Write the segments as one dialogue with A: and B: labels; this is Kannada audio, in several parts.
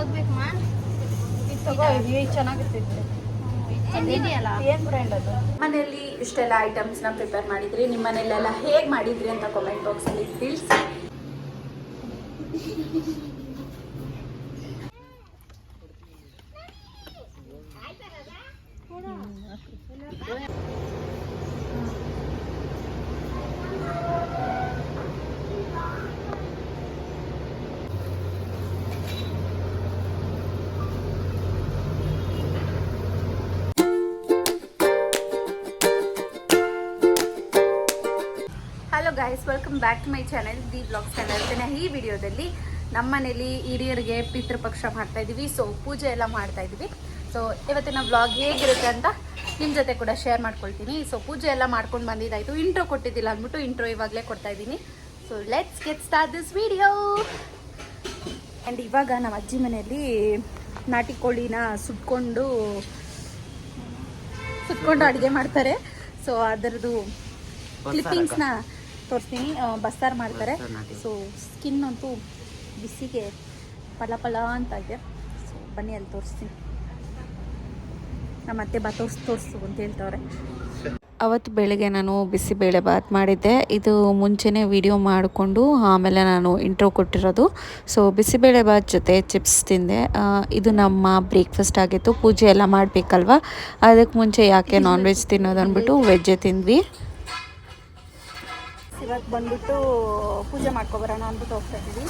A: ಯಾವ್ದು ಬೇಕು ಮಾ
B: ಇದು ತಗೋ ಇದು ಚೆನ್ನಾಗಿರ್ತೈತೆ.
A: ಇದೆಯಲ್ಲ
B: ಏನ್ ಬ್ರ್ಯಾಂಡ್ ಅದು? ಮನೆಯಲ್ಲಿ ಇಷ್ಟೆಲ್ಲ ಐಟಮ್ಸ್ನ ಪ್ರಿಪೇರ್ ಮಾಡಿದ್ರಿ? ನಿಮ್ಮ ಮನೆಯಲ್ಲೆಲ್ಲ ಹೇಗ್ ಮಾಡಿದ್ರಿ ಅಂತ ಕಾಮೆಂಟ್ ಬಾಕ್ಸಲ್ಲಿ ತಿಳಿಸಿ. Welcome back to my channel the blogs channel ಈ ವಿಡಿಯೋದಲ್ಲಿ ನಮ್ಮ ಮನೇಲಿ ಹಿರಿಯರಿಗೆ ಪಿತೃಪಕ್ಷ ಮಾಡ್ತಾ ಇದೀವಿ. ಸೊ ಪೂಜೆ ಎಲ್ಲ ಮಾಡ್ತಾ ಇದೀವಿ. ಸೊ ಇವತ್ತಿನ ವ್ಲಾಗ್ ಹೇಗಿರುತ್ತೆ ಅಂತ ನಿಮ್ಮ ಜೊತೆ ಕೂಡ ಶೇರ್ ಮಾಡ್ಕೊಳ್ತೀನಿ. ಸೊ ಪೂಜೆ ಎಲ್ಲ ಮಾಡ್ಕೊಂಡು ಬಂದಿದ್ದಾಯಿತು. ಇಂಟ್ರೋ ಕೊಟ್ಟಿದ್ದಿಲ್ಲ ಅಂದ್ಬಿಟ್ಟು ಇಂಟ್ರೋ ಇವಾಗಲೇ ಕೊಡ್ತಾ ಇದ್ದೀನಿ so let's get start this video and ಇವಾಗ ನಮ್ಮ ಅಜ್ಜಿ ಮನೆಯಲ್ಲಿ ನಾಟಿ ಕೋಳಿನ ಸುಟ್ಕೊಂಡು ಸುಟ್ಕೊಂಡು ಅಡುಗೆ ಮಾಡ್ತಾರೆ. ಸೊ ಅದರದ್ದು ಕ್ಲಿಪ್ಪಿಂಗ್ಸ್ನ ತೋರಿಸ್ತೀನಿ. ಬಸ್ಸಾರು ಮಾಡ್ತಾರೆ. ಸೊ ಸ್ಕಿನ್ ಅಂತೂ ಬಿಸಿಗೆ ಪಲ ಪಲ ಅಂತ ಇದೆ. ಸೊ ಬನ್ನಿ ಅಲ್ಲಿ ತೋರಿಸ್ತೀನಿ. ನಮ್ಮ ಅತ್ತೆ ಬಾ ತೋರಿಸ್ ತೋರಿಸು ಅಂತ ಹೇಳ್ತವ್ರೆ.
C: ಅವತ್ತು ಬೆಳಗ್ಗೆ ನಾನು ಬಿಸಿಬೇಳೆ ಬಾತ್ ಮಾಡಿದ್ದೆ. ಇದು ಮುಂಚೆನೇ ವಿಡಿಯೋ ಮಾಡಿಕೊಂಡು ಆಮೇಲೆ ನಾನು ಇಂಟ್ರೋ ಕೊಟ್ಟಿರೋದು. ಸೊ ಬಿಸಿಬೇಳೆ ಬಾತ್ ಜೊತೆ ಚಿಪ್ಸ್ ತಿಂದೆ. ಇದು ನಮ್ಮ ಬ್ರೇಕ್ಫಾಸ್ಟ್ ಆಗಿತ್ತು. ಪೂಜೆ ಎಲ್ಲ ಮಾಡಬೇಕಲ್ವ? ಅದಕ್ಕೆ ಮುಂಚೆ ಯಾಕೆ ನಾನ್ ವೆಜ್ ತಿನ್ನೋದು ಅಂದ್ಬಿಟ್ಟು ವೆಜ್ಜೇ ತಿಂದ್ವಿ.
B: ಇವತ್ತು ಬಂದ್ಬಿಟ್ಟು ಪೂಜೆ ಮಾಡ್ಕೊಬರೋಣ ಅಂದ್ಬಿಟ್ಟು ಹೋಗ್ತಾ ಇದ್ದೀವಿ.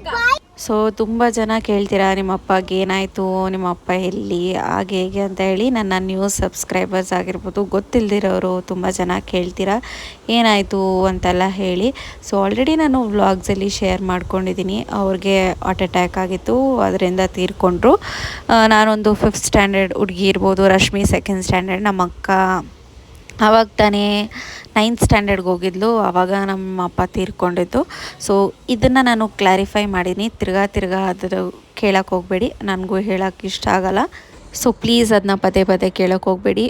A: Guys,
C: ಸೊ ತುಂಬ ಜನ ಕೇಳ್ತೀರಾ, ನಿಮ್ಮ ಅಪ್ಪಗೆ ಏನಾಯಿತು? ನಿಮ್ಮ ಅಪ್ಪ ಎಲ್ಲಿ? ಹಾಗೆ ಹೇಗೆ ಅಂತ ಹೇಳಿ ನನ್ನ ನ್ಯೂಸ್ ಸಬ್ಸ್ಕ್ರೈಬರ್ಸ್ ಆಗಿರ್ಬೋದು ಗೊತ್ತಿಲ್ಲದಿರೋರು ತುಂಬ ಜನ ಕೇಳ್ತೀರಾ, ಏನಾಯಿತು? ಅಂತೆಲ್ಲ ಹೇಳಿ. ಸೊ ಆಲ್ರೆಡಿ ನಾನು ವ್ಲಾಗ್ಸಲ್ಲಿ ಶೇರ್ ಮಾಡ್ಕೊಂಡಿದ್ದೀನಿ. ಅವ್ರಿಗೆ ಹಾರ್ಟ್ ಅಟ್ಯಾಕ್ ಆಗಿತ್ತು, ಅದರಿಂದ ತೀರ್ಕೊಂಡ್ರು. ನಾನೊಂದು ಫಿಫ್ತ್ ಸ್ಟ್ಯಾಂಡರ್ಡ್ ಹುಡುಗಿ ಇರ್ಬೋದು, ರಶ್ಮಿ ಸೆಕೆಂಡ್ ಸ್ಟ್ಯಾಂಡರ್ಡ್ ನಮ್ಮ ಅಕ್ಕ ಆವಾಗ ತಾನೇ ನೈನ್ತ್ ಸ್ಟ್ಯಾಂಡರ್ಡ್ಗೆ ಹೋಗಿದ್ಲು ಆವಾಗ ನಮ್ಮ ಅಪ್ಪ ತೀರ್ಕೊಂಡಿದ್ದು. ಸೊ ಇದನ್ನು ನಾನು ಕ್ಲಾರಿಫೈ ಮಾಡೀನಿ. ತಿರ್ಗಾ ತಿರ್ಗಾ ಅದು ಕೇಳಕ್ಕೆ ಹೋಗಬೇಡಿ. ನನಗೂ ಹೇಳೋಕ್ಕೆ ಇಷ್ಟ ಆಗಲ್ಲ. ಸೊ ಪ್ಲೀಸ್ ಅದನ್ನ ಪದೇ ಪದೇ ಕೇಳೋಕ್ಕೆ ಹೋಗಬೇಡಿ.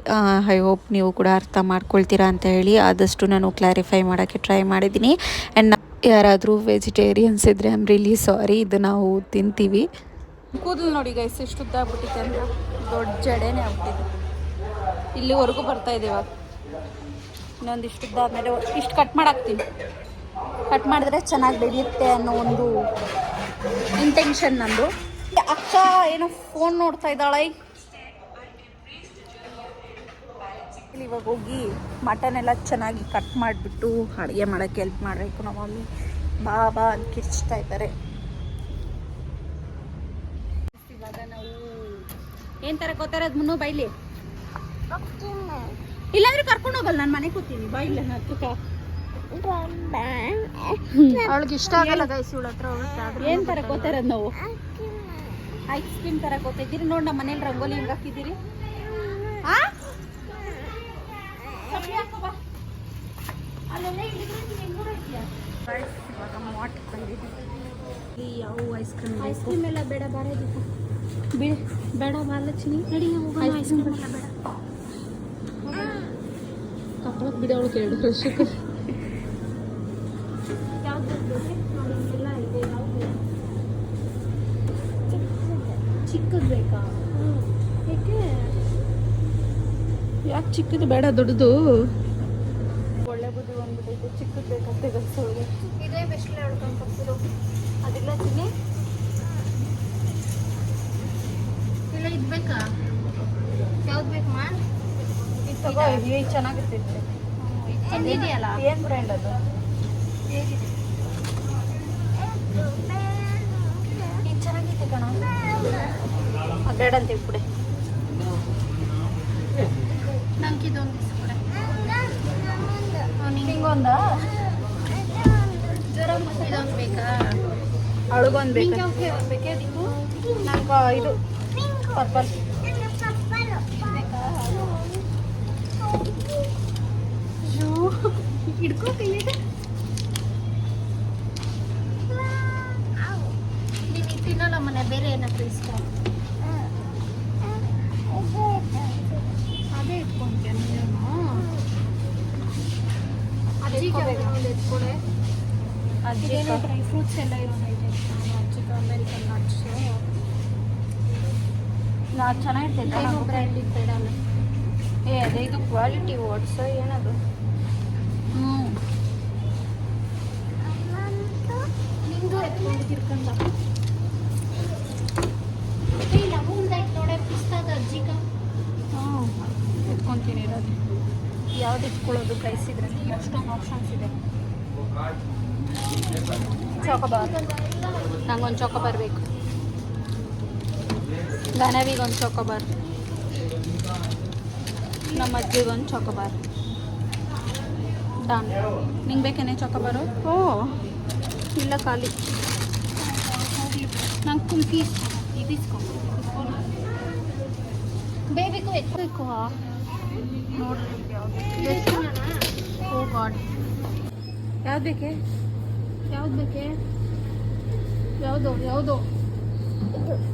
C: ಐ ಹೋಪ್ ನೀವು ಕೂಡ ಅರ್ಥ ಮಾಡ್ಕೊಳ್ತೀರಾ ಅಂತ ಹೇಳಿ ಆದಷ್ಟು ನಾನು ಕ್ಲಾರಿಫೈ ಮಾಡೋಕ್ಕೆ ಟ್ರೈ ಮಾಡಿದ್ದೀನಿ ಆ್ಯಂಡ್ ಯಾರಾದರೂ ವೆಜಿಟೇರಿಯನ್ಸ್ ಇದ್ದರೆ ಐಮ್ ರಿಲಿ ಸಾರಿ ಇದು ನಾವು ತಿಂತೀವಿ.
B: ಕೂದಲು ನೋಡಿ ಗೈಸ್ ಎಷ್ಟು ಉದ್ದ ಆಗ್ಬಿಟ್ಟಿದೆ ಅಂತ ದೊಡ್ಡ ಜಡೆನೇ ಆಗ್ಬಿಟ್ಟಿದೆ. ಇಲ್ಲಿವರೆಗೂ ಬರ್ತಾ ಇದೆ ಇನ್ನೊಂದಿಷ್ಟು ಆದಮೇಲೆ ಇಷ್ಟು ಕಟ್ ಮಾಡಾಕ್ತೀನಿ. ಕಟ್ ಮಾಡಿದ್ರೆ ಚೆನ್ನಾಗಿ ಬೆಳೆಯುತ್ತೆ ಅನ್ನೋ ಒಂದು ಇಂಟೆನ್ಷನ್ ನಂದು. ಅಕ್ಕ ಏನೋ ಫೋನ್ ನೋಡ್ತಾ ಇದ್ದಾಳೆ. ಇವಾಗ ಹೋಗಿ ಮಟನ್ ಎಲ್ಲ ಚೆನ್ನಾಗಿ ಕಟ್ ಮಾಡಿಬಿಟ್ಟು ಅಡುಗೆ ಮಾಡೋಕ್ಕೆ ಹೆಲ್ಪ್ ಮಾಡಬೇಕು ನಮ್ಮ. ಮಮ್ಮಿ ಬಾ ಬಾ ಅಂತ ಕಿರ್ಚ್ತಾ ಇದ್ದಾರೆ. ಇವಾಗ ನಾವು ಏನ್ ತರ ಗೊತ್ತಾರ ಮುನ್ನು ಬೈಲಿ? ಇಲ್ಲಾಂದ್ರೆ ಕರ್ಕೊಂಡು ಹೋಗಲ್ಲ ನಾನು ಮನೆ ಕೂತೀನಿ. ಬೈಲ್ಲ ಅವಳಿಗೆ ಇಷ್ಟ ಆಗಲ್ಲ ಗೈಸ್ ಇವಳ ಹತ್ರ ಏನ್ ತರ ಗೊತ್ತಾರದ್ ನಾವು? ಐಸ್ ಕ್ರೀಮ್ ತರ ಕೋತಿದ್ದೀರಿ ನೋಡಿ ನಮ್ಮ ಮನೇಲಿ ರಂಗೋಲಿ ಹೆಂಗ್ ಹಾಕಿದ್ದೀರಿ. ಬಾ. ಯಾವ ಐಸ್ ಕ್ರೀಮ್ ಐಸ್ ಕ್ರೀಮ್ ಎಲ್ಲ ಬೇಡ ಬಾರ ಬೇಡ. ಬಾಲಕ್ಷ್ಮಿ ನಡಿ ಹೋಗೋಣ. ಐಸ್ ಕ್ರೀಮ್ ಎಲ್ಲ ಬಿಡ. ಅವಳು ನೋಡಿ ಇಲ್ಲೆಲ್ಲ ಇದೆ ಚಿಕ್ಕದು ಬೇಕಾ? ಏಕೆ ಯಾಕೆ ಚಿಕ್ಕದು ಬೇಡ ದೊಡ್ಡದು? ಒಳ್ಳೆ ಬುದ್ಧಿ ಬಂದ್ಬಿಟ್ಟೈತೆ ಚಿಕ್ಕದು ಬೇಕಂತೆ ಗಲ್ಸೋಳಿಗೆ
A: ಇದೇ ಬೆಸ್ಟ್ ಹೇಳ್ಕೊಂಡು ಕೊಡ್ತಿರೋ
B: ಅದಿಲ್ಲ ಚಿನ್ನಿ
A: ಇಲ್ಲ ಇದು ಬೇಕಾ ಯಾವ್ದು ಬೇಕು ಮಾ
B: ಇದು
A: ಚೆನ್ನಾಗಿರ್ತಿತ್ತು
B: ಏನ್ ಬ್ರ್ಯಾಂಡ್ ಅದು? ಇದು ಚೆನ್ನಾಗೈತೆ ಕಣ. ಬೇಡ ಅಂತ ಬಿಡೆ
A: ನಂಗೆ ಇದೊಂದು ಇಸ್ಕೊಡೆ
B: ಹಿಂಗೊಂದ
A: ಜ್ವರ ಇದೊಂದು ಬೇಕಾ?
B: ಅಳುಗೊಂದು ಬೇಕು? ಇದು. ಪರ್ಪಲ್
A: ಹಿಡ್ಕೋ ಕೈಯಾಗ ನೀನು ತಿನ್ನಲ್ಲ ಮನೆ ಬೇರೆ ಏನಾದ್ರು ಇಷ್ಟ? ಅದೇ. ಎತ್ಕೊಡೆ. ಡ್ರೈ ಫ್ರೂಟ್ಸ್ ಎಲ್ಲ ಇರೋದೈತೆ ಅಮೆರಿಕನ್ ನಟ್ಸು
B: ನಾ ಚೆನ್ನಾಗಿರ್ತೈತೆ. ಏ ಅದೇ ಇದು ಕ್ವಾಲಿಟಿ ಓಟ್ಸ್ ಏನದು ಹ್ಞೂ
A: ನಿಂದು ಎತ್ಕೊಂಡು ತಿರ್ಕೊಂಡ ಏ ಲವಂಗದೈತೆ ನೋಡೆ ಪಿಸ್ತಾದ ಅಜ್ಜಿಗ
B: ಹ್ಞೂ ಎತ್ಕೊಂತೀನಿ ಇರೋದು ಯಾವ್ದು ಇಟ್ಕೊಳ್ಳೋದು ಕೈಸಿದ್ರೆ ಎಷ್ಟೊಂದು ಆಪ್ಷನ್ಸ್ ಇದೆ ಚೌಕಬಾರ್ ನಂಗೊಂದು ಚೌಕಬಾರ್ ಬೇಕು ಗನವಿಗೊಂದು ಚಾಕೋಬಾರ್ ನಮ್ಮ ಅಜ್ಜಿಗೊಂದು ಚೌಕಬಾರ್ ಡನ್ ನಿಂಗೆ ಬೇಕೇನೆ ಚಾಕೋಬಾರು ಓ ಇಲ್ಲ ಖಾಲಿ
A: ನಂಗೆ ಕುಲ್ಫಿ ಇದು ಇಸ್ಕೊಂಡು ಬೇಬೇಕು ಎತ್ಕೋಬೇಕು
B: ನೋಡ್ರಿ ಓ ಗಾಡ್ ಯಾವ್ದು ಬೇಕೆ?
A: ಯಾವ್ದು ಬೇಕೆ? ಯಾವುದು? ಯಾವುದೋ?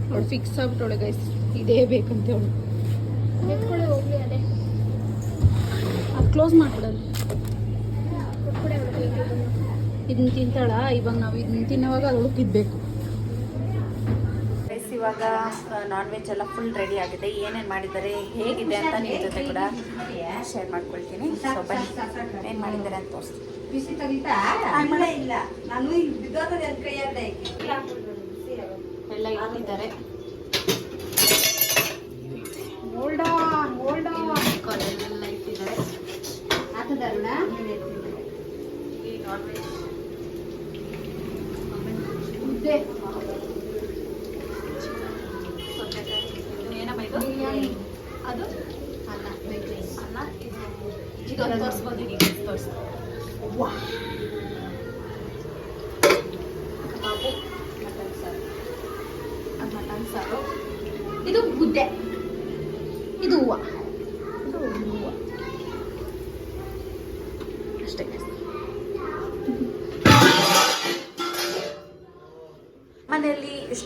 B: ಅವಳು ಫಿಕ್ಸ್ ಆಗ್ಬಿಟ್ಟವಳೆ ಗೈಸ್ ಇದೇ ಬೇಕಂತ ಅವಳು
A: ಎತ್ಕೊಳ್ಳೆ ಹೋಗ್ಲಿ ಅದೇ.
B: ಅದು ಕ್ಲೋಸ್ ಮಾಡ್ಬಿಡಲ್ಲ ಇದನ್ನ ತಿಂತಾಳ? ಇವಾಗ ನಾವು ಇದನ್ನ ತಿನ್ನೋವಾಗ ಅದು ಉಳುಕಿದ್ಬೇಕು ಇವಾಗ ನಾನ್ ವೆಜ್ ಎಲ್ಲ ಫುಲ್ ರೆಡಿ ಆಗಿದೆ. ಏನೇನು ಮಾಡಿದ್ದಾರೆ ಹೇಗಿದೆ ಅಂತ ನಿಮ್ಮ ಜೊತೆ ಕೂಡ ಶೇರ್ ಮಾಡ್ಕೊಳ್ತೀನಿ. ಸೊ ಬನ್ನಿ. ಏನು ಮಾಡಿದ್ದಾರೆ ಅಂತ ತೋರಿಸ್ತೀನಿ. ಎಲ್ಲ ತೆಗಿತಾ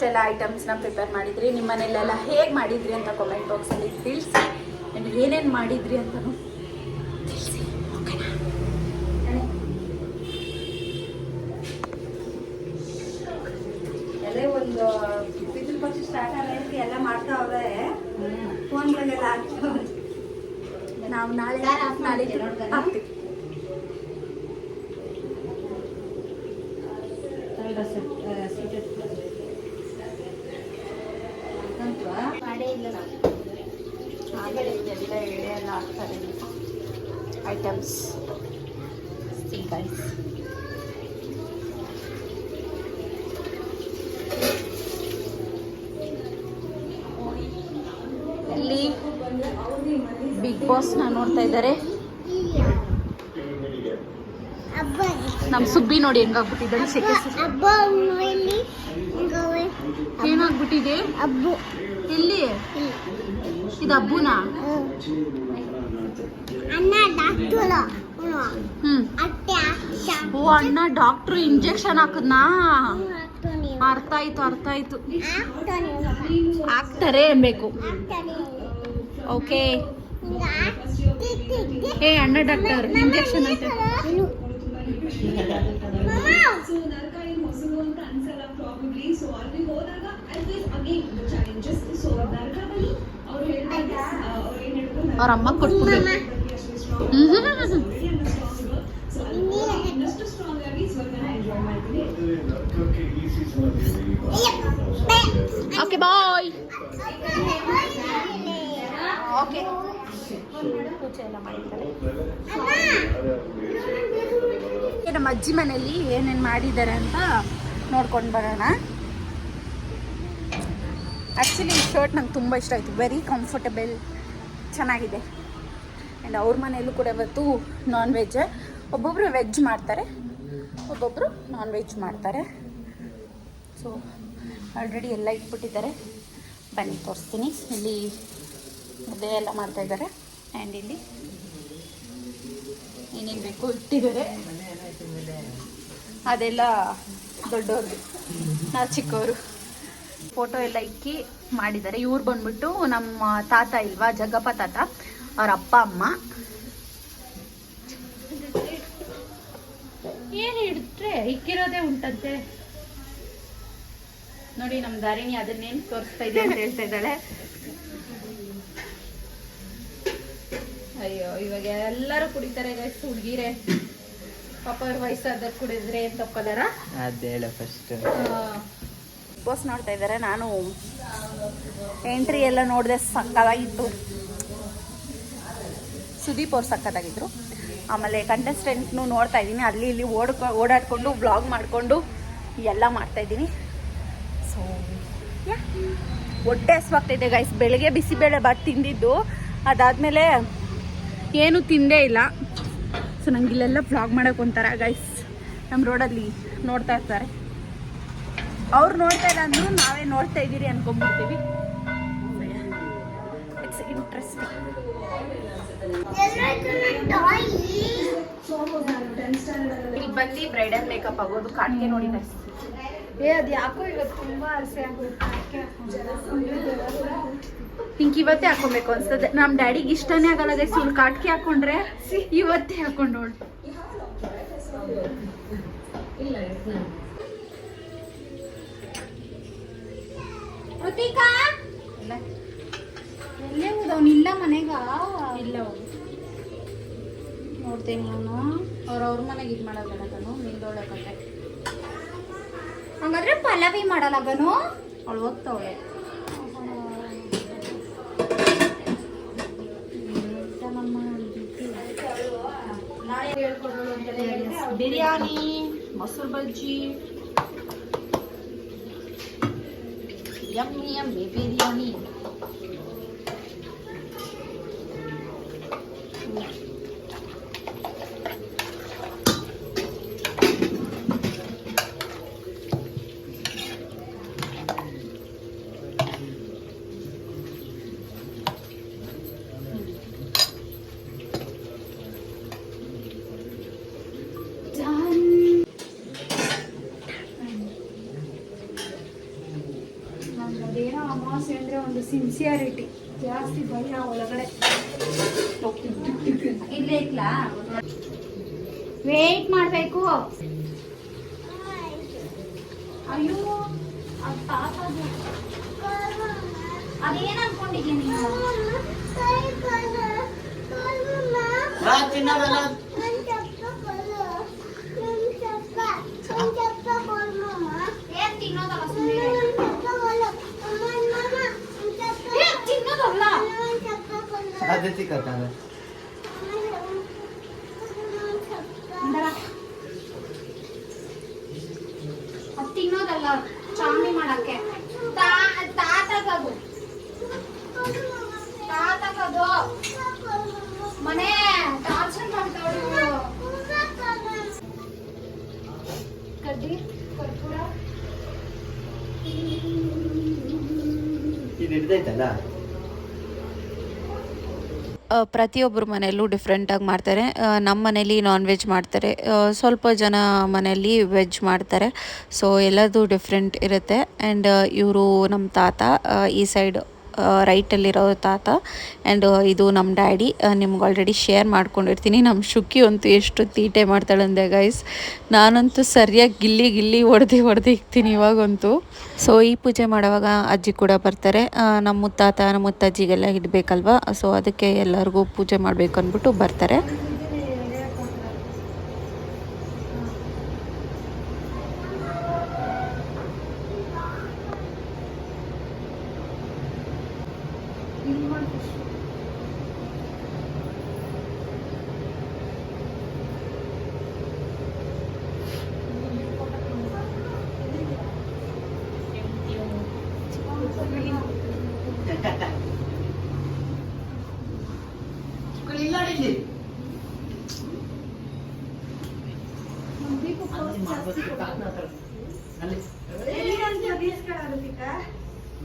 B: ಇಷ್ಟೆಲ್ಲ ಐಟಮ್ಸ್ನ ಪ್ರಿಪೇರ್ ಮಾಡಿದ್ರಿ? ನಿಮ್ಮ ಮನೆಯಲ್ಲೆಲ್ಲ ಹೇಗೆ ಮಾಡಿದ್ರಿ ಅಂತ ಕಾಮೆಂಟ್ ಬಾಕ್ಸಲ್ಲಿ ತಿಳಿಸಿ. ಆ್ಯಂಡ್ ಏನೇನು ಮಾಡಿದ್ರಿ ಅಂತಲೂ ತಿಳಿಸಿ. ಓಕೆನಾ?
D: ಎಲ್ಲ ಒಂದು ಪಕ್ಷ ಸ್ಟಾರ್ಟ್ ಆಗೈತಿ ಎಲ್ಲ ಮಾಡ್ತಾವ್ರೆ. ಫೋನ್ಗಳಿಗೆಲ್ಲ ಹಾಕ್ತಾವ್ರೆ.
B: ನಾವು ನಾಳೆ ನಾಳೆ? ಹಾಕ್ತೀವಿ
A: ಮಾಡೇ ಇಲ್ಲ ನಾವು
B: ಆಮೇಲೆ ಇದೆಲ್ಲ ಎಳೆ ಎಲ್ಲ ಹಾಕ್ತಾರೆ ಐಟಮ್ಸ್ ಗೈಸ್ ಇಲ್ಲಿ ಬಿಗ್ ಬಾಸ್ನ ನೋಡ್ತಾ ಇದ್ದಾರೆ. ನಮ್ಮ ಸುಬ್ಬಿ ನೋಡಿ ಹೆಂಗಾಗ್ಬಿಟ್ಟಿದ್ದಾರೆ ಸೆಕೆ ಏನಾಗ್ಬಿಟ್ಟಿದೆ?
A: ಅಬ್ಬು
B: ಎಲ್ಲಿ? ಇದು ಅಬ್ಬುನಾ?
A: ಅಣ್ಣ ಡಾಕ್ಟರ್
B: ಹ್ಮ್. ಓ ಅಣ್ಣ ಡಾಕ್ಟರ್ ಇಂಜೆಕ್ಷನ್ ಹಾಕದ್ನಾ? ಅರ್ಥ ಆಯ್ತು ಅರ್ಥ ಆಯ್ತು ಹಾಕ್ತಾರೆ ಅನ್ಬೇಕು. ಓಕೆ. ಏ ಅಣ್ಣ ಡಾಕ್ಟರ್ ಇಂಜೆಕ್ಷನ್ ಅಂತ ಅವ್ರ ಅಮ್ಮ ಕೊಟ್ಬಿಡ್ಬೇಕು. ಓಕೆ ಬಾಯ್ ಓಕೆ ಪೂಜೆ ಎಲ್ಲ ಮಾಡಿದ್ದಾರೆ ಏ, ನಮ್ಮ ಅಜ್ಜಿ ಮನೆಯಲ್ಲಿ ಏನೇನು ಮಾಡಿದ್ದಾರೆ ಅಂತ ನೋಡ್ಕೊಂಡು ಬರೋಣ. ಆ್ಯಕ್ಚುಲಿ ಈ ಶರ್ಟ್ ನಂಗೆ ತುಂಬ ಇಷ್ಟ ಆಯಿತು. ವೆರಿ ಕಂಫರ್ಟಬಲ್ ಚೆನ್ನಾಗಿದೆ. ಆ್ಯಂಡ್ ಅವ್ರ ಮನೆಯಲ್ಲೂ ಕೂಡ ಇವತ್ತು ನಾನ್ ವೆಜ್ಜೇ ಒಬ್ಬೊಬ್ಬರು ವೆಜ್ ಮಾಡ್ತಾರೆ ಒಬ್ಬೊಬ್ಬರು ನಾನ್ ವೆಜ್ ಮಾಡ್ತಾರೆ. ಸೊ ಆಲ್ರೆಡಿ ಎಲ್ಲ ಇಟ್ಬಿಟ್ಟಿದ್ದಾರೆ. ಬನ್ನಿ, ತೋರಿಸ್ತೀನಿ. ಇಲ್ಲಿ ಮುದ್ದೆ ಎಲ್ಲ ಮಾಡ್ತಾ ಇದ್ದಾರೆ. ಆ್ಯಂಡ್ ಇಲ್ಲಿ ಏನೇನು ಬೇಕು ಇಟ್ಟಿದ್ದಾರೆ. ಅದೆಲ್ಲ ದೊಡ್ಡವ್ರದ್ದು ನಾವು ಚಿಕ್ಕವರು ಫೋಟೋ ಎಲ್ಲ ಇಕ್ಕಿ ಮಾಡಿದ್ದಾರೆ. ಇವ್ರು ಬಂದ್ಬಿಟ್ಟು ನಮ್ಮ ತಾತ ಇಲ್ವಾ, ಜಗ್ಗಪ್ಪ ತಾತ. ಅವ್ರ ಅಪ್ಪ ಅಮ್ಮ. ಏನು ಹಿಡಿದ್ರೆ ಇಕ್ಕಿರೋದೇ ಉಂಟಂತೆ. ನೋಡಿ ನಮ್ಮ ದಾರಿಣಿ ಅದನ್ನೇನು ತೋರಿಸ್ತಾ ಇದೆ ಅಂತ ಹೇಳ್ತಾ ಇದ್ದಾಳೆ. ಅಯ್ಯೋ ಇವಾಗ ಎಲ್ಲರೂ ಕುಡಿತಾರೆ ಗೈಸ್ ಹುಡುಗಿರೆ. ಪಾಪ ಅವ್ರ ವಯಸ್ಸಾದ ಕುಡಿದ್ರೆ ಏನ್ ತಪ್ಪದಾರ
E: ಅದೇಳ ಫಸ್ಟ್
B: ನೋಡ್ತಾ ಇದ್ದಾರೆ ನಾನು ಎಂಟ್ರಿ ಎಲ್ಲ ನೋಡಿದೆ ಸಕ್ಕತ್ತಾಗಿತ್ತು. ಸುದೀಪ್ ಅವ್ರು ಸಕ್ಕತ್ತಾಗಿದ್ರು ಆಮೇಲೆ ಕಂಟೆಸ್ಟೆಂಟ್ನು ನೋಡ್ತಾ ಇದ್ದೀನಿ. ಅಲ್ಲಿ ಇಲ್ಲಿ ಓಡ್ಕೊ, ಓಡಾಡಿಕೊಂಡು ಬ್ಲಾಗ್ ಮಾಡಿಕೊಂಡು ಎಲ್ಲ ಮಾಡ್ತಾ ಇದ್ದೀನಿ. ಸೊ ಒಟ್ಟೆ ಹಸುವಾಗ್ತಾಯಿದೆ ಗೈಸ್ ಬೆಳಗ್ಗೆ ಬಿಸಿಬೇಳೆ ಬಾತ್ ತಿಂದಿದ್ದು. ಅದಾದಮೇಲೆ ಏನು ತಿಂದೇ ಇಲ್ಲ. ಸೊ ನಂಗೆ ಇಲ್ಲೆಲ್ಲ ಬ್ಲಾಗ್ ಮಾಡೋಕೆ ಒಂಥರ ಗೈಸ್ ನಮ್ಮ ರೋಡಲ್ಲಿ ನೋಡ್ತಾ ಇರ್ತಾರೆ. ಅವ್ರು ನೋಡ್ತಾ ಇಲ್ಲ ಅಂದ್ರು ನಾವೇ ನೋಡ್ತಾ ಇದ್ದೀರಿ ಅನ್ಕೊಂಡ್ಬಿಡ್ತೀವಿ. ಇಂಟ್ರೆಸ್ಟಿಂಗ್ ಇಲ್ಲಿ ಬಂದು ಬ್ರೈಡಲ್ ಮೇಕಪ್ ಆಗೋದು ಕಾಟಿಗೆ ನೋಡಿ.
A: ಏ ಅದು ಯಾಕೋ ಇವತ್ತು ತುಂಬಾ ಆಸೆ ಆಗುತ್ತೆ
B: ನಿಂಗೆ ಇವತ್ತೇ ಹಾಕೊಬೇಕು ಅನ್ಸ್ತದೆ. ನಮ್ಮ ಡ್ಯಾಡಿಗೆ ಇಷ್ಟನೇ ಆಗಲ್ಲ ಅದೇ ಇವ್ಳು ಕಾಟ್ಗೆ ಹಾಕೊಂಡ್ರೆ ಇವತ್ತೇ ಹಾಕೊಂಡು
A: ಕೃತಿಕಾ ಎಲ್ಲೇ ಹೋದವ್ನು ಇಲ್ಲ ಮನೆಗ?
B: ಇಲ್ಲ ನೋಡ್ತೀನಿ ನಾನು. ಅವ್ರ ಅವ್ರ ಮನೆಗೆ ಇದು ಮಾಡೋದಲ್ಲಗನು ನಿಂದೋಳ ಕತೆ.
A: ಹಂಗಾದ್ರೆ ಪಲಾವಿ ಮಾಡಲ್ಲ ಗನು?
B: ಅವಳು ಹೋಗ್ತಾವಳೆ ಬಿರಿಯಾನಿ ಮೊಸರು ಬಜ್ಜಿ ಯಮ್ಮಿ ಯಮ್ಮಿ ಬಿರಿಯಾನಿ
A: ಅದೇನೋ ಅಮಾವಾಸ್ಯೆ ಅಂದ್ರೆ ಒಂದು ಸಿನ್ಸಿಯಾರಿಟಿ ಜಾಸ್ತಿ ಭಯ ಒಳಗಡೆ
B: ಇಲ್ಲೇ ಇಕ್ಲಾ
A: ವೇಟ್ ಮಾಡ್ಬೇಕು ಅಯ್ಯೋ ಅದ್ ತಾತದು. ಅದೇನ್ ಅನ್ಕೊಂಡಿದ್ಯಾ ನೀನು ಏನ್ ತಿನ್ನೋದಲ್ಲ ಸುಮ್ನಿರು. ಏ, ತಿನ್ನೋದಲ್ಲ
E: ಅದಕ್ಕೆ ಕಟ್ಟಾಗ
A: ಅಂದರ. ಅದ್ ತಿನ್ನೋದಲ್ಲ ಚಾಮಿ ಮಾಡಕ್ಕೆ. ತಾತಕದು. ತಾತಗದು ಮನೆ ಟಾರ್ಚರ್ ಮಾಡ್ತಾವ್ರು. ಕಡ್ಡಿ ಕರ್ಪೂರ.
E: ಇದು ಹಿಡ್ದೈತಲ್ಲ
C: ಪ್ರತಿಯೊಬ್ಬರ ಮನೆಯಲ್ಲೂ ಡಿಫ್ರೆಂಟಾಗಿ ಮಾಡ್ತಾರೆ. ನಮ್ಮ ಮನೇಲಿ ನಾನ್ ವೆಜ್ ಮಾಡ್ತಾರೆ. ಸ್ವಲ್ಪ ಜನ ಮನೆಯಲ್ಲಿ ವೆಜ್ ಮಾಡ್ತಾರೆ. ಸೊ ಎಲ್ಲದೂ ಡಿಫ್ರೆಂಟ್ ಇರುತ್ತೆ. ಆ್ಯಂಡ್ ಇವರು ನಮ್ಮ ತಾತ ಈ ಸೈಡ್ ರೈಟಲ್ಲಿರೋ ತಾತ ಆ್ಯಂಡ್ ಇದು ನಮ್ಮ ಡ್ಯಾಡಿ. ನಿಮ್ಗೆ ಆಲ್ರೆಡಿ ಶೇರ್ ಮಾಡ್ಕೊಂಡಿರ್ತೀನಿ. ನಮ್ಮ ಶುಕ್ಕಿ ಅಂತೂ ಎಷ್ಟು ತೀಟೆ ಮಾಡ್ತಾಳಂದೆ ಗೈಸ್ ನಾನಂತೂ ಸರಿಯಾಗಿ ಗಿಲ್ಲಿ ಗಿಲ್ಲಿ ಹೊಡೆದು ಹೊಡೆದು ಇಕ್ತೀನಿ ಇವಾಗಂತೂ. ಸೊ ಈ ಪೂಜೆ ಮಾಡುವಾಗ ಅಜ್ಜಿ ಕೂಡ ಬರ್ತಾರೆ. ನಮ್ಮ ಮುತ್ತಾತ ನಮ್ಮ ಮುತ್ತಜ್ಜಿಗೆಲ್ಲ ಇಡಬೇಕಲ್ವ? ಸೊ ಅದಕ್ಕೆ ಎಲ್ಲರಿಗೂ ಪೂಜೆ ಮಾಡಬೇಕು ಅಂದ್ಬಿಟ್ಟು ಬರ್ತಾರೆ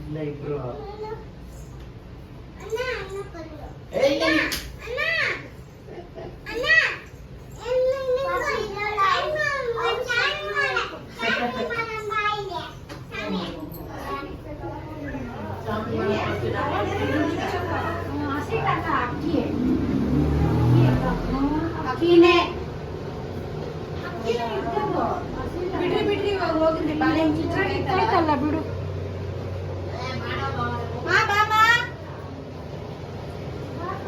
E: ಇಲ್ಲ ಇಬ್ರು
A: ಅಕ್ಕಿನೇ ಆಯ್ತಲ್ಲ ಬಿಡು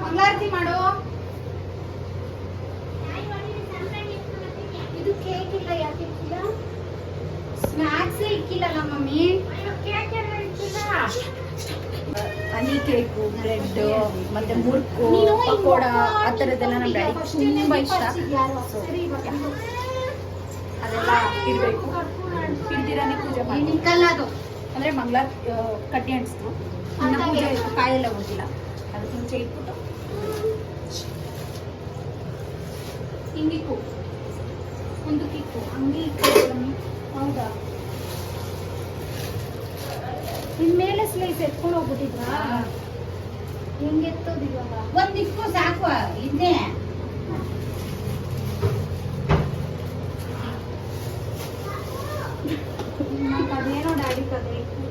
B: ಮಂಗಳಾರತಿ ಮಾಡು
A: ಇದು ಕೇಕ್ ಇಲ್ಲ ಯಾಕೆ ಇಕ್ಕಿಲ್ಲ
B: ಸ್ನಾಕ್ಸ್ ಇಕ್ಕಿಲ್ಲಲ್ಲ ಮಮ್ಮಿ
A: ಕೇಕ್ ಎಲ್ಲ ಇಕ್ಕಿಲ್ಲ
B: ಹನಿ ಕೇಕು ಬ್ರೆಡ್ ಮತ್ತೆ ಮುರ್ಕು
A: ನೀನು
B: ಪಕೋಡ ಆ ಥರದ್ದೆಲ್ಲ ನಮ್ಮ ಡ್ಯಾಡಿ ತುಂಬಾ ಇಷ್ಟ.
A: ಇವಾಗ
B: ಅದೆಲ್ಲ ಇಡಬೇಕು. ಇಡ್ದಿರಾನೆ ಪೂಜೆ ಮಾಡಿ?
A: ಅದು
B: ಅಂದ್ರೆ ಮಂಗಳ ಕಟ್ಟಿ ಅಂಟಿಸ್ತು. ಇನ್ನು ಪೂಜೆ ಕಾಯೆಲ್ಲ ಹೋಗಿಲ್ಲ. ಅದು ಮುಂಚೆ ಇಟ್ಬಿಟ್ಟು.
A: ಹಿಂಗಿಕ್ಕು ಒಂದು ಕಿಕ್ಕು. ಹಂಗೆ ಇಕ್ಕು ಹೌದಾ? ನಿಮ್ಮ ಮೇಲೆ ಸ್ಲೈಸ್ ಎತ್ಕೊಂಡು ಹೋಗ್ಬಿಟ್ಟಿದ್ರಾ? ಹೆಂಗೆ ಎತ್ತೋದು ಒಂದು
D: ಒಂದ್ ಇಕ್ಕು ಸಾಕು ಇನ್ನೇ
A: ನಂಗ್ ಅದೇನೋ ಡ್ಯಾಡಿ ಕತೆ ಅದಿಕ್ಕಿದೆ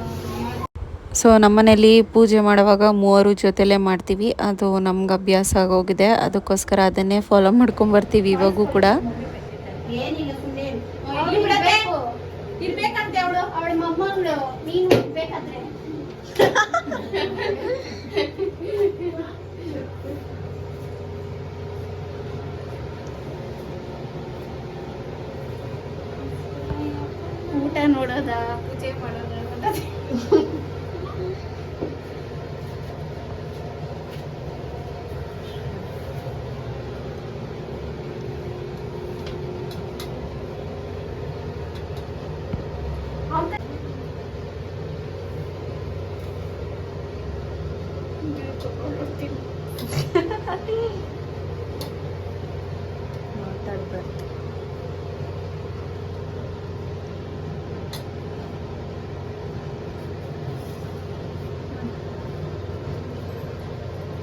C: ಸೊ ನಮ್ಮನೇಲಿ ಪೂಜೆ ಮಾಡುವಾಗ ಮೂವರು ಜೊತೆಲೇ ಮಾಡ್ತೀವಿ. ಅದು ನಮ್ಗೆ ಅಭ್ಯಾಸ ಆಗೋಗಿದೆ. ಅದಕ್ಕೋಸ್ಕರ ಅದನ್ನೇ ಫಾಲೋ ಮಾಡ್ಕೊಂಬರ್ತೀವಿ ಇವಾಗೂ ಕೂಡ.
A: ಊಟ ನೋಡೋದಾ? ಪೂಜೆ ಮಾಡೋದ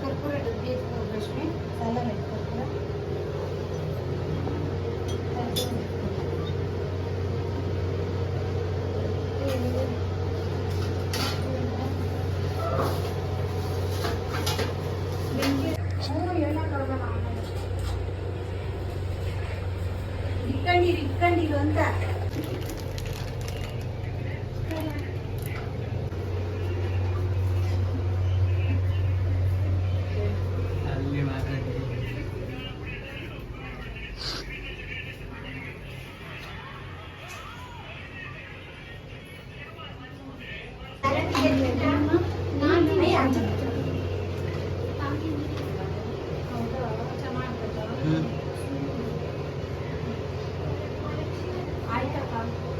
D: ಕರ್ಪೂರ ಡಬ್ಬಿ ಎತ್ಕೊಂಡ್ರಷ್ಟೇ ಸಾಲ ಕರ್ಪೂರ ಇಟ್ಕೊಂಡಿರು ಇಟ್ಕೊಂಡಿರು ಅಂತ
E: ಅಲ್ಲಿ ಮಾತಾಡಿ ಹ್ಮ್
A: ಆಯ್ತಕ್ಕ ತಪ್ಪಾಯ್ತಕ್ಕ ಅದನ್ನ ಕರ್ಕೊಂಡು ಕೊಡ್ತೀನಿ ಐತೆ ಐತೆ
D: ಆಯ್ತು ತಿನ್ನೋದೇ ಇಲ್ಲ
E: ಸಾಕು ಸಾಕು ಸಾಕು ಸರಳಂಗ್ ಬಂದೆ ಬಡಿ
D: ನೀನ್ ಹಂಗ್ ಕತ್ತಿದ್ದೀನಿ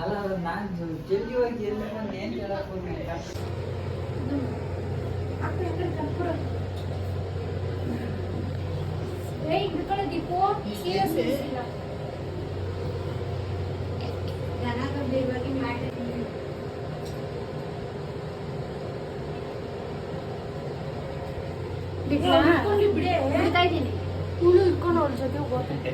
E: ಅಲ್ಲ ನಾನು ಜಲ್ದಿ ಹೋಗಿ ಎಲ್ಲಿ ಬಂದು ಏನ್ ಹೇಳಕ್ ಹೋಗಿ
A: ಏಯ್ ಹಿಡ್ಕೊಳ್ಳೋ ದೀಪು ಸೀರಿಯಸ್ ಇಲ್ಲ
D: ಜನ ಗಂಭೀರವಾಗಿ ಮಾಡಿ
A: ಬಿಡ್ಲಾ ಬಿಡ್ತಾ ಇದ್ದೀನಿ ಇವಳು ಇಟ್ಕೊಂಡು ಅವ್ರ ಜೊತೆ ಹೋಗ್ತೀನಿ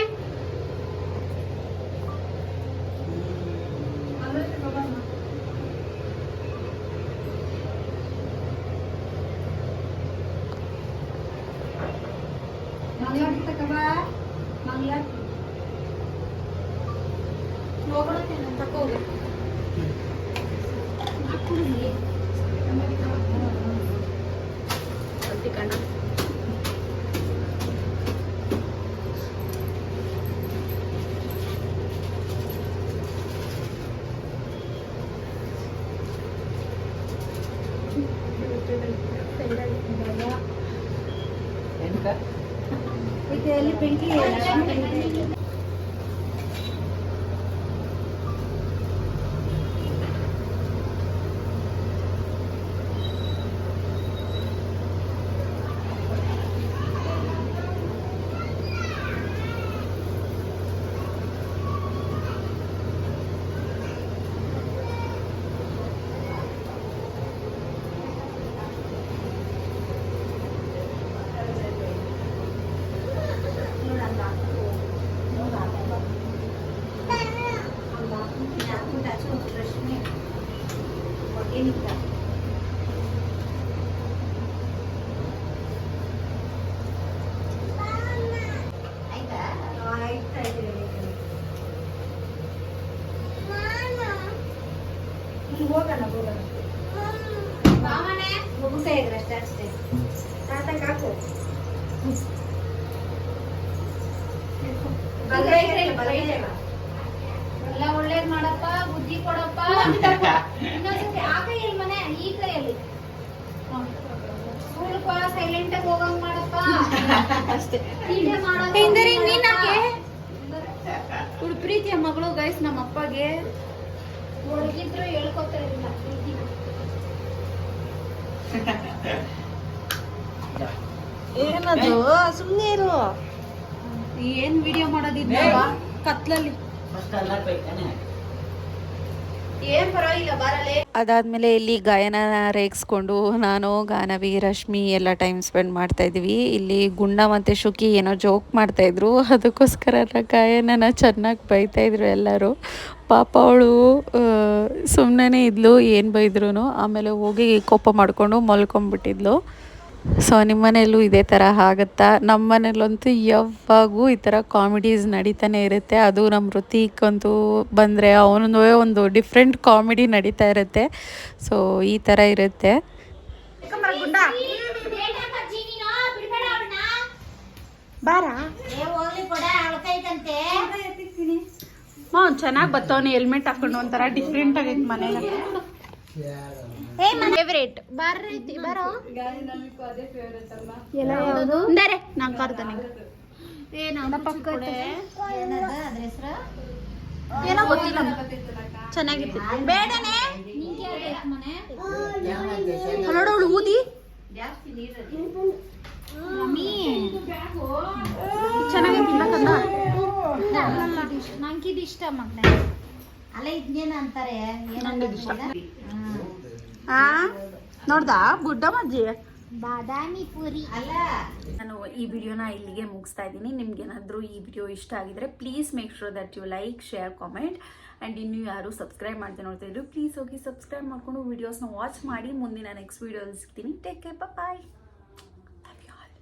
A: ತಗೋ ಬಾ ಅಜ್ಜಿ
D: ಮಂಗಳಾರತಿ ತಗೋಬಾ
A: ಮಂಗಳಾರತಿ ಹೋಗೋಣ ತಗೋಗಿ
B: ಕಣ್ಣ
E: ಎಂತ
D: ಇದೆಲ್ಲಿ ಬೆಂಕಿ ಹೋಗೋಣ ಹೋಗೋಣ ಮಗು ಕೈ ಇದ್ರೆ ಅಷ್ಟೇ ಅಷ್ಟೇ ತಾತಂಗೆ ಹಾಕು ಬಲಗೈ ಇಲ್ಲ, ಬಲಗೈ ಇಲ್ಲ.
A: ಎಲ್ಲ ಒಳ್ಳೇದ್ ಮಾಡಪ್ಪ ಬುದ್ಧಿ ಕೊಡಪ್ಪ ಇನ್ನೊಂದ್ಸತಿ ಆ ಕೈಯಲ್ಲಿ ಮನೆ ಈ ಕೈಯಲ್ಲಿ ಸ್ಕೂಲ್ಗೆ ಸೈಲೆಂಟ್ ಆಗಿ ಹೋಗಂಗ್ ಮಾಡಪ್ಪ
B: ಅಷ್ಟೇ.
A: ಹೀಗೆ ಮಾಡೋದು.
B: ಹಿಂದರಿ ನೀನಾಕೆ ಇವ್ಳು ಪ್ರೀತಿಯ ಮಗಳು ಗೈಸ್ ನಮ್ಮ ಅಪ್ಪಗೆ.
A: ಹುಡುಗಿದ್ರು ಹೇಳ್ಕೊತಾ ಇರಲಿಲ್ಲ ಪ್ರೀತಿ.
D: ಏನದು? ಸುಮ್ಮನೆ ಇರು.
B: ಏನ್ ವಿಡಿಯೋ ಮಾಡೋದಿದ್ದ ಕತ್ಲಲ್ಲಿ
E: ಫಸ್ಟ್ ಅಲ್ಲ ಬೇಕನೆ
B: ಏನ್ ಪರವಾಗಿಲ್ಲ ಬರಲೇ
C: ಅದಾದಮೇಲೆ ಇಲ್ಲಿ ಗಾಯನ ರೇಗಿಸ್ಕೊಂಡು ನಾನು, ಗಾನವಿ, ರಶ್ಮಿ ಎಲ್ಲ ಟೈಮ್ ಸ್ಪೆಂಡ್ ಮಾಡ್ತಾ ಇದ್ವಿ. ಇಲ್ಲಿ ಗುಂಡ ಮತ್ತೆ ಶುಕಿ ಏನೋ ಜೋಕ್ ಮಾಡ್ತಾ ಇದ್ರು. ಅದಕ್ಕೋಸ್ಕರ ಗಾಯನನ ಚೆನ್ನಾಗಿ ಬೈತಾ ಇದ್ರು ಎಲ್ಲರೂ. ಪಾಪ ಅವಳು ಸುಮ್ಮನೆ ಇದ್ಲು, ಏನು ಬೈದ್ರು ಆಮೇಲೆ ಹೋಗಿ ಕೋಪ ಮಾಡಿಕೊಂಡು ಮಲ್ಕೊಂಬಿಟ್ಟಿದ್ಲು ಸೊ ನಿಮ್ಮ ಮನೆಯಲ್ಲೂ ಇದೇ ಥರ ಆಗುತ್ತಾ? ನಮ್ಮ ಮನೇಲಂತೂ ಯಾವಾಗೂ ಈ ಥರ ಕಾಮಿಡೀಸ್ ನಡೀತಾನೆ ಇರುತ್ತೆ. ಅದು ನಮ್ಮ ಋತಿಕ್ ಅಂತೂ ಬಂದರೆ ಅವನೂ ಒಂದು ಡಿಫ್ರೆಂಟ್ ಕಾಮಿಡಿ ನಡೀತಾ ಇರುತ್ತೆ. ಸೊ ಈ ಥರ ಇರುತ್ತೆ.
B: ಹ್ಞೂ ಚೆನ್ನಾಗಿ ಬತ್ತವನಿ ಹೆಲ್ಮೆಟ್ ಹಾಕೊಂಡು ಒಂಥರ ಡಿಫ್ರೆಂಟ್ ಆಗೈತೆ ಮನೆಗೆ ಫೇವರೇಟ್
A: ಬರ್ರಿ ಬರೋ.
B: ಅಂದರೆ ನಾನು ಕರ್ತಾನೆ
A: ಏನದ? ಅದ್ರ ಹೆಸರು?
B: ಏನೋ ಗೊತ್ತಿಲ್ಲ. ಚೆನ್ನಾಗಿತ್ತು. ಬೇಡನೆ. ಊದಿ.
A: ಚೆನ್ನಾಗಿ
B: ಚೆನ್ನಾಗಿತ್ತಿಲ್ಲ ಕಂದ?
A: ನಂಗೆ ಇದು ಇಷ್ಟ ಮಗ್ನೆ. ಅಲ್ಲ ಇದ್ನೇನ ಅಂತಾರೆ
B: ಆ? ನೋಡ್ದಾ? ಗುಡ್ಡ ಮಜ್ಜಿ?
A: ಬಾದಾಮಿ ಪುರಿ. ಅಲ್ಲ.
C: ನಾನು ಈ ವಿಡಿಯೋನ ಇಲ್ಲಿಗೆ ಮುಗಿಸ್ತಾ ಇದ್ದೀನಿ. ನಿಮ್ಗೇನಾದರೂ ಈ ವಿಡಿಯೋ ಇಷ್ಟ ಆಗಿದ್ರೆ please make sure that you like share comment and ಇನ್ನು ಯಾರು ಸಬ್ಸ್ಕ್ರೈಬ್ ಮಾಡ್ತಾ ನೋಡ್ತಾ ಇದ್ರು ಪ್ಲೀಸ್ ಹೋಗಿ ಸಬ್ಸ್ಕ್ರೈಬ್ ಮಾಡಿಕೊಂಡು ವೀಡಿಯೋಸ್ನ ವಾಚ್ ಮಾಡಿ ಮುಂದಿನ ನೆಕ್ಸ್ಟ್ ವೀಡಿಯೋದಲ್ಲಿ ಸಿಗ್ತೀನಿ. Take care bye love you all